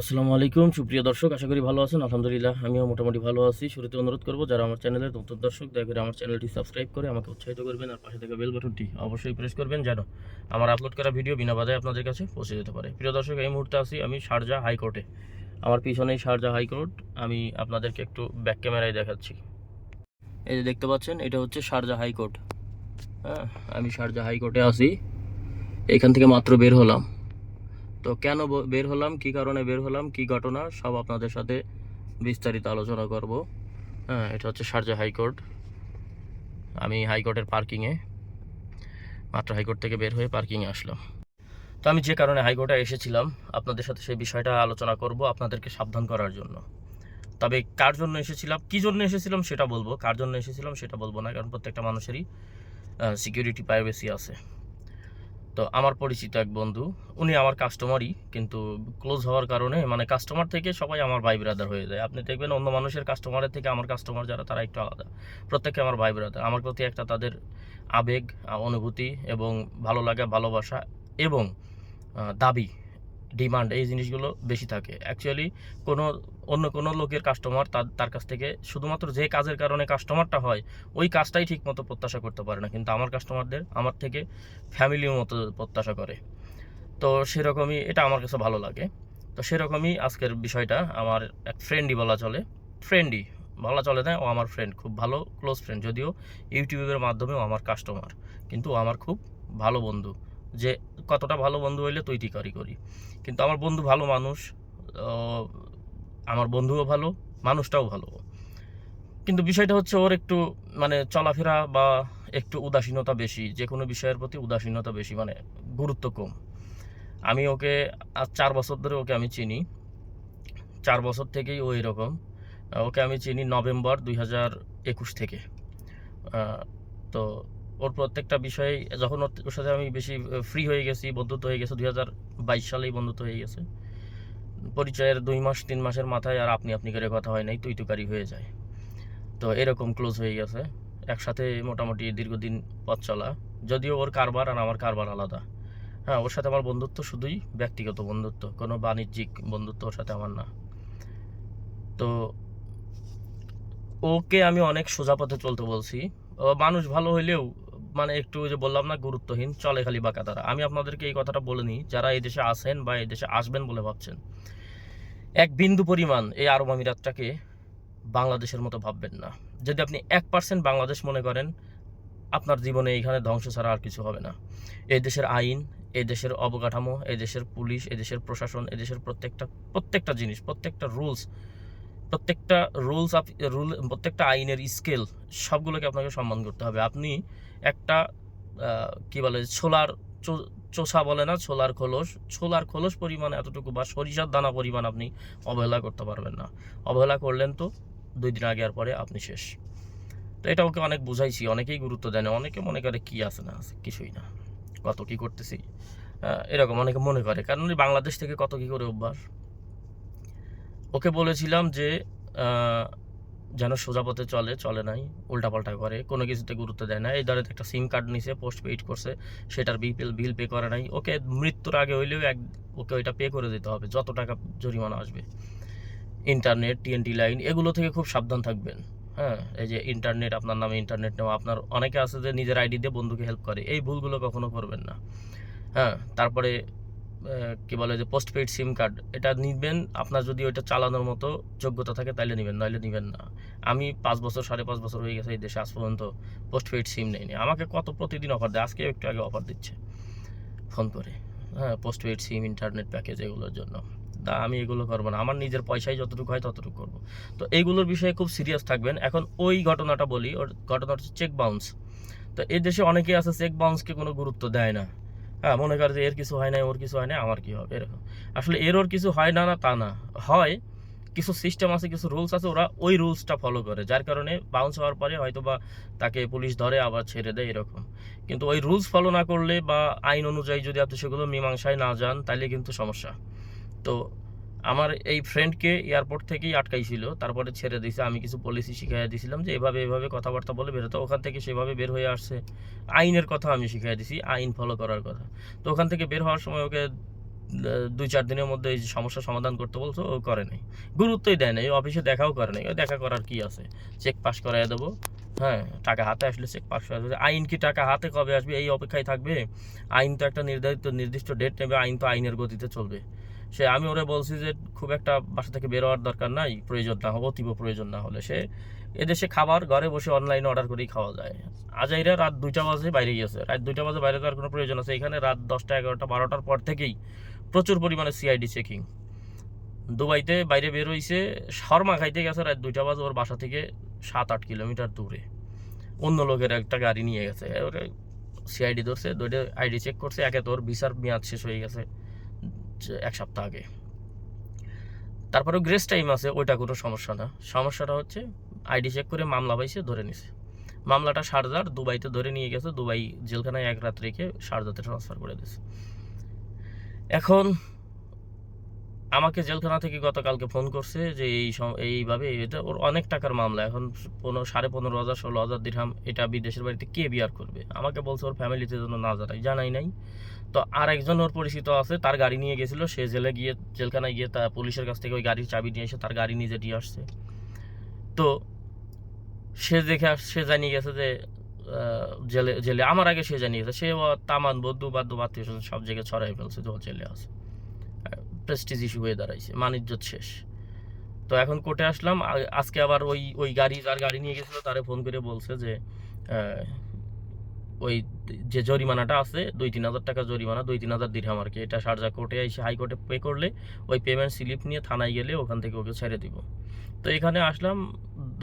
আসসালামু আলাইকুম, সুপ্রিয় দর্শক, আশা করি ভালো আছেন। আলহামদুলিল্লাহ, আমিও মোটামুটি ভালো আছি। শুরুতে অনুরোধ করব, যারা আমার চ্যানেলের নতুন দর্শক, দয়া করে আমার চ্যানেলটি সাবস্ক্রাইব করে আমাকে উৎসাহিত করবেন আর পাশে থাকা বেল বাটনটি অবশ্যই প্রেস করবেন যেন আমার আপলোড করা ভিডিও বিনা বাধায় আপনাদের কাছে পৌঁছে যেতে পারে। প্রিয় দর্শক, এই মুহূর্তে আছি আমি শারজা হাইকোর্টে। আমার পিছনেই শারজা হাইকোর্ট। আমি আপনাদেরকে একটু ব্যাক ক্যামেরায় দেখাচ্ছি। এই যে দেখতে পাচ্ছেন, এটা হচ্ছে শারজা হাইকোর্ট। হ্যাঁ আমি শারজা হাইকোর্টে আছি। এখান থেকে মাত্র বের হলাম। তো কেন বের হলাম? কি কারণে বের হলাম? কি ঘটনা? সব আপনাদের সাথে বিস্তারিত আলোচনা করব। হ্যাঁ এটা হচ্ছে শারজা হাইকোর্ট। আমি হাইকোর্টের পার্কিংয়ে, মাত্র হাইকোর্ট থেকে বের হয়ে পার্কিংয়ে আসলাম। তো আমি যে কারণে হাইকোর্টে এসেছিলাম, আপনাদের সাথে সেই বিষয়টা আলোচনা করব আপনাদেরকে সাবধান করার জন্য। তবে কার জন্য এসেছিলাম? কি জন্য এসেছিলাম সেটা বলব। কার জন্য এসেছিলাম সেটা বলব না, কারণ প্রত্যেকটা মানুষেরই সিকিউরিটি প্রাইভেসি আছে। তো আমার পরিচিত এক বন্ধু, উনি আমার কাস্টমারই কিন্তু ক্লোজ হওয়ার কারণে মানে কাস্টমার থেকে সবাই আমার ভাই ব্রাদার হয়ে যায়। আপনি দেখবেন অন্য মানুষের কাস্টমারের থেকে আমার কাস্টমার যারা, তারা একটু আলাদা। প্রত্যেকে আমার ভাই ব্রাদার আমার প্রতি একটা তাদের আবেগ অনুভূতি এবং ভালো লাগা, ভালোবাসা এবং দাবি। ডিমান্ড এই জিনিসগুলো বেশি থাকে। অ্যাকচুয়ালি কোনো, অন্য কোনো লোকের কাস্টমার তার তার কাছ থেকে শুধুমাত্র যে কাজের কারণে কাস্টমারটা হয়, ওই কাজটাই ঠিক মতো প্রত্যাশা করতে পারে না। কিন্তু আমার কাস্টমারদের আমার থেকে ফ্যামিলির মতো প্রত্যাশা করে। তো সেরকমই এটা আমার কাছে ভালো লাগে। তো সেরকমই আজকের বিষয়টা আমার এক ফ্রেন্ডই বলা চলে। ফ্রেন্ডই বলা চলে না, ও আমার ফ্রেন্ড খুব ভালো ক্লোজ ফ্রেন্ড যদিও ইউটিউবের মাধ্যমেও আমার কাস্টমার কিন্তু ও আমার খুব ভালো বন্ধু। যে কতটা ভালো বন্ধু হইলে তৈরি করি করি। কিন্তু আমার বন্ধু ভালো মানুষ আমার বন্ধুও ভালো, মানুষটাও ভালো। কিন্তু বিষয়টা হচ্ছে ওর একটু মানে চলাফেরা বা একটু উদাসীনতা বেশি যে কোনো বিষয়ের প্রতি উদাসীনতা বেশি মানে গুরুত্ব কম। আমি ওকে, আজ চার বছর ধরে ওকে আমি চিনি। চার বছর থেকেই ও এরকম। ওকে আমি চিনি নভেম্বর দুই হাজার একুশ থেকে। তো ওর প্রত্যেকটা বিষয়ে যখন ওর সাথে আমি বেশি ফ্রি হয়ে গেছি, বন্ধুত্ব হয়ে গেছে, দুই হাজার বাইশ সালেই বন্ধুত্ব হয়ে গেছে। পরিচয়ের দুই মাস, তিন মাসের মাথায় আর আপনি আপনি করে কথা হয় নাই তুই তুকারি হয়ে যায়। তো এরকম ক্লোজ হয়ে গেছে। একসাথে মোটামুটি দীর্ঘদিন পথ চলা। যদিও ওর কারবার আর আমার কারবার আলাদা। হ্যাঁ ওর সাথে আমার বন্ধুত্ব শুধুই ব্যক্তিগত বন্ধুত্ব, কোনো বাণিজ্যিক বন্ধুত্ব ওর সাথে আমার না। তো ওকে আমি অনেক সোজা পথে চলতে বলছি। মানুষ ভালো হইলেও মানে একটু যে বললাম না গুরুত্বহীন, চলে খালি বাঁকা তারা আমি আপনাদেরকে এই কথাটা বলে নিই, যারা এই দেশে আসেন বা এই দেশে আসবেন বলে ভাবছেন, এক বিন্দু পরিমাণ এই আরব আমিরাতটাকে বাংলাদেশের মতো ভাববেন না। যদি আপনি এক পার্সেন্ট বাংলাদেশ মনে করেন, আপনার জীবনে এইখানে ধ্বংস ছাড়া আর কিছু হবে না। এই দেশের আইন, এই দেশের অবকাঠামো, এই দেশের পুলিশ, এই দেশের প্রশাসন, এই দেশের প্রত্যেকটা প্রত্যেকটা জিনিস, প্রত্যেকটা রুলস প্রত্যেকটা রুলস রুল, প্রত্যেকটা আইনের স্কেল, সবগুলোকে আপনাকে সম্মান করতে হবে। আপনি একটা কি বলে, ছোলার চোষা বলে না, ছোলার খোলস। ছোলার খোলস পরিমাণ এতটুকু বা সরিষার দানা পরিমাণ আপনি অবহেলা করতে পারবেন না। অবহেলা করলেন তো দুই দিন আগে আর পরে আপনি শেষ। তো এটা ওকে অনেক বুঝাইছি, অনেকেই গুরুত্ব দেয় না, অনেকে মনে করে কি আছে না আছে, কিছুই না। কত কি করতেছি? এরকম অনেকে মনে করে, কারণ বাংলাদেশ থেকে কত কি করে অভ্যাস? ওকে বলেছিলাম যে যেন সোজা পথে চলে চলে নাই, উল্টাপাল্টা করে, কোনো কিছুতে গুরুত্ব দেয় না। এই ধরে একটা সিম কার্ড নিছে পোস্ট পেইড করছে, সেটার বিল বিল পে করে নাই। ওকে মৃত্যুর আগে হইলেও এক, ওকে ওইটা পে করে দিতে হবে, যত টাকা জরিমানা আসবে। ইন্টারনেট টিএনটি লাইন এগুলো থেকে খুব সাবধান থাকবেন। হ্যাঁ এই যে ইন্টারনেট আপনার নামে ইন্টারনেট নেওয়া, আপনার অনেকে আছে যে নিজের আইডি দিয়ে বন্ধুকে হেল্প করে, এই ভুলগুলো কখনো করবেন না। হ্যাঁ তারপরে কি বলে যে পোস্ট পেইড সিম কার্ড এটা নিবেন, আপনার যদি ওইটা চালানোর মতো যোগ্যতা থাকে তাইলে নেবেন, নইলে নেবেন না। আমি পাঁচ বছর, সাড়ে পাঁচ বছর হয়ে গেছে এই দেশে আজ পর্যন্ত পোস্ট পেইড সিম নেইনি। আমাকে কত প্রতিদিন অফার দেয়? আজকে একটু আগে অফার দিচ্ছে ফোন করে। হ্যাঁ post paid SIM internet package এগুলোর জন্য। তা আমি এগুলো করব না। আমার নিজের পয়সায় যতটুকু হয় ততটুকু করব। তো এইগুলোর বিষয়ে খুব সিরিয়াস থাকবেন। এখন ওই ঘটনাটা বলি, ওর ঘটনাটা হচ্ছে চেক বাউন্স তো এই দেশে অনেকেই আছে চেক বাউন্সকে কোনো গুরুত্ব দেয় না। হ্যাঁ মনে করে যে এর কিছু হয় না ওর কিছু হয় না আমার কি হবে? এরকম। আসলে এর ওর কিছু হয় না না তা না। হয়, কিছু সিস্টেম আছে, কিছু রুলস আছে, ওরা ওই রুলসটা ফলো করে, যার কারণে বাউন্স হওয়ার পরে হয়তো বা তাকে পুলিশ ধরে, আবার ছেড়ে দেয় এরকম। কিন্তু ওই রুলস ফলো না করলে বা আইন অনুযায়ী যদি আপনি সেগুলো মীমাংসায় না যান তাহলে কিন্তু সমস্যা। তো আমার এই ফ্রেন্ডকে এয়ারপোর্ট থেকেই আটকাইছিল। তারপরে ছেড়ে দিয়েছে আমি কিছু পলিসি শিখাই দিয়েছিলাম যে, এভাবে এভাবে কথাবার্তা বলে বেরোতো ওখান থেকে সেভাবে বের হয়ে আসছে। আইনের কথা আমি শিখাই দিছি, আইন ফলো করার কথা। তো ওখান থেকে বের হওয়ার সময় ওকে দুই চার দিনের মধ্যে এই সমস্যার সমাধান করতে বলছো, ও করে নাই। গুরুত্বই দেয় না এই অফিসে দেখাও করে নাই। দেখা করার কি আছে? চেক পাস করাই দেবো। হ্যাঁ টাকা হাতে আসলে চেক পাস করা যাবে। আইন কি টাকা হাতে কবে আসবে? এই অপেক্ষায় থাকবে। আইন তো একটা নির্ধারিত, নির্দিষ্ট ডেট নেবে। আইন তো আইনের গতিতে চলবে। সে আমি ওরে বলছি যে খুব একটা বাসা থেকে বেরোয়ার দরকার নাই, প্রয়োজন না হবে অতীব প্রয়োজন না হলে সে এদেশে খাবার ঘরে বসে অনলাইনে অর্ডার করেই খাওয়া যায়। আজাইরা রাত দুইটা বাজে বাইরে গিয়েছে। রাত দুইটা বাজে বাইরে যাওয়ার কোনো প্রয়োজন আছে? এখানে রাত দশটা, এগারোটা, বারোটার পর থেকেই প্রচুর পরিমাণে সিআইডি চেকিং দুবাইতে বাইরে বের হইছে, শর্মা খাইতে গেছে রাত দুইটা বাজে ওর বাসা থেকে সাত আট কিলোমিটার দূরে। অন্য লোকের একটা গাড়ি নিয়ে গেছে। ওরে সিআইডি ধরছে দুইটা আইডি চেক করছে, একে তোর ভিসার মেয়াদ শেষ হয়ে গেছে। এক সপ্তাহ আগে। তারপরে গ্রেস টাইম আছে, ওইটা কোনো সমস্যা না। সমস্যাটা হচ্ছে আইডি চেক করে মামলা পাইছে, ধরে নিছে। মামলাটা সারদার, দুবাইতে ধরে নিয়ে গেছে, দুবাই জেলখানায় এক রাত রেখে সারদাতে ট্রান্সফার করে দিয়েছে। এখন আমাকে জেলখানা থেকে গতকালকে ফোন করছে যে এই এইভাবে এটা ওর অনেক টাকার মামলা। এখন পনেরো, সাড়ে পনেরো হাজার, ষোলো হাজার দিরহাম এটা বিদেশের বাড়িতে কে বিয়ার করবে? আমাকে বলছে ওর ফ্যামিলিতে জন্য না জানাই জানাই নাই। তো আর একজন ওর পরিচিত আছে, তার গাড়ি নিয়ে গেছিল, সে জেলে গিয়ে, জেলখানায় গিয়ে তা পুলিশের কাছ থেকে ওই গাড়ির চাবি নিয়ে এসে তার গাড়ি নিজে দিয়ে আসছে। তো সে দেখে সে জানিয়ে গেছে যে জেলে জেলে, আমার আগে সে জানিয়ে গেছে, সে তামান বন্ধু বাদ্য আত্মীয় সব জায়গায় ছড়াই ফেলছে যে জেলে আছে। প্রেস্টিজ ইস্যু হয়ে দাঁড়াইছে মানিজ্যত শেষ। তো এখন কোর্টে আসলাম আজকে আবার ওই ওই গাড়ি, যার গাড়ি নিয়ে গেছিল, তারে ফোন করে বলছে যে ওই যে জরিমানাটা আছে, দুই তিন হাজার টাকা জরিমানা, দুই তিন হাজার দিরহাম আর কি। এটা শারজা কোর্টে এসে হাইকোর্টে পে করলে, ওই পেমেন্ট স্লিপ নিয়ে থানায় গেলে ওখান থেকে ওকে ছেড়ে দিব। তো এখানে আসলাম,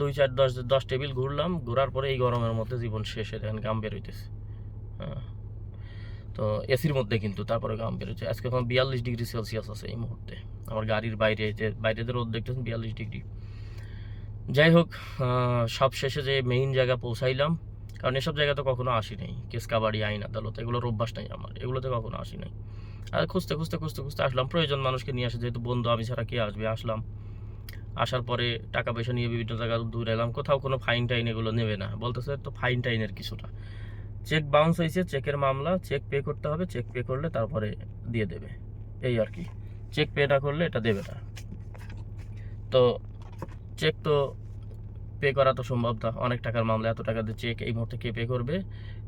দুই চার দশ দশ টেবিল ঘুরলাম, ঘোরার পরে এই গরমের মধ্যে জীবন শেষে দেখেন গাম বেরোইতেছে হ্যাঁ। তো এসির মধ্যে কিন্তু তারপরে গাম বেরোচ্ছে। আজকে এখন বিয়াল্লিশ ডিগ্রি সেলসিয়াস আছে এই মুহূর্তে। আমার গাড়ির বাইরে যে বাইরে রোদ দেখতেছেন, বিয়াল্লিশ ডিগ্রি। যাই হোক সব শেষে যে মেইন জায়গা পৌঁছাইলাম, কারণ এসব জায়গা তো কখনো আসি নাই। কেসকাবাড়ি আইন আদালত এগুলোর অভ্যাস নাই আমার। এগুলোতে কখনো আসি নাই। আর খুঁজতে খুঁজতে খুঁজতে খুঁজতে আসলাম। প্রয়োজন মানুষকে নিয়ে আসে, যেহেতু বন্ধু, আমি ছাড়া কে আসবে? আসলাম। আসার পরে টাকা পয়সা নিয়ে বিভিন্ন জায়গা দূরে এলাম। কোথাও কোনো ফাইন টাইন এগুলো নেবে না। বলতেছে তো ফাইন টাইনের কিছুটা। চেক বাউন্স হয়েছে চেকের মামলা চেক পে করতে হবে চেক পে করলে তারপরে দিয়ে দেবে। এই আর কি। চেক পে না করলে এটা দেবে না। তো চেক তো পে করা তো সম্ভব না। অনেক টাকার মামলা, এত টাকা দিয়ে চেক এই মুহূর্তে কে পে করবে?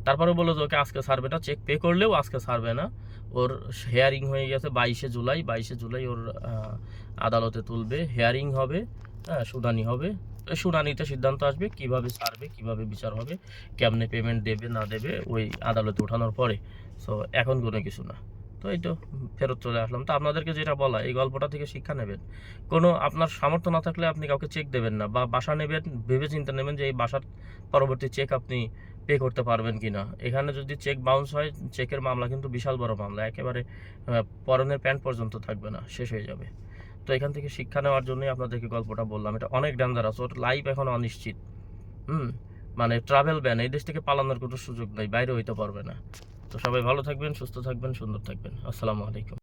তারপরে বলল যে, ওকে, আজকে ছাড়বে না। চেক পে করলেও আজকে ছাড়বে না। ওর হেয়ারিং হয়ে গেছে বাইশে জুলাই। বাইশে জুলাই ওর আদালতে তুলবে। হেয়ারিং হবে হ্যাঁ শুনানি হবে। শুনানিতে সিদ্ধান্ত আসবে, কীভাবে ছাড়বে কীভাবে বিচার হবে, কেমনে পেমেন্ট দেবে, না দেবে, ওই আদালতে ওঠানোর পরে। সো এখন কোনো কিছু না। তো এই তো ফেরত চলে আসলাম। তো আপনাদেরকে যেটা বলা, এই গল্পটা থেকে শিক্ষা নেবেন। কোনো আপনার সামর্থ্য না থাকলে আপনি কাউকে চেক দেবেন না বা বাসা নেবেন, ভেবে চিন্তা নেবেন যে এই বাসার পরবর্তী চেক আপনি পে করতে পারবেন কি না এখানে যদি চেক বাউন্স হয় চেকের মামলা কিন্তু বিশাল বড় মামলা। একেবারে পরনের প্যান্ট পর্যন্ত থাকবে না, শেষ হয়ে যাবে। তো এখান থেকে শিক্ষা নেওয়ার জন্যই আপনাদেরকে গল্পটা বললাম। এটা অনেক ডেঞ্জারাস ওর লাইফ এখন অনিশ্চিত। হুম? মানে ট্রাভেল ব্যান এই দেশ থেকে পালানোর কোনো সুযোগ নেই, বাইরে হইতে পারবে না। তো সবাই ভালো থাকবেন, সুস্থ থাকবেন, সুন্দর থাকবেন। আসসালামু আলাইকুম।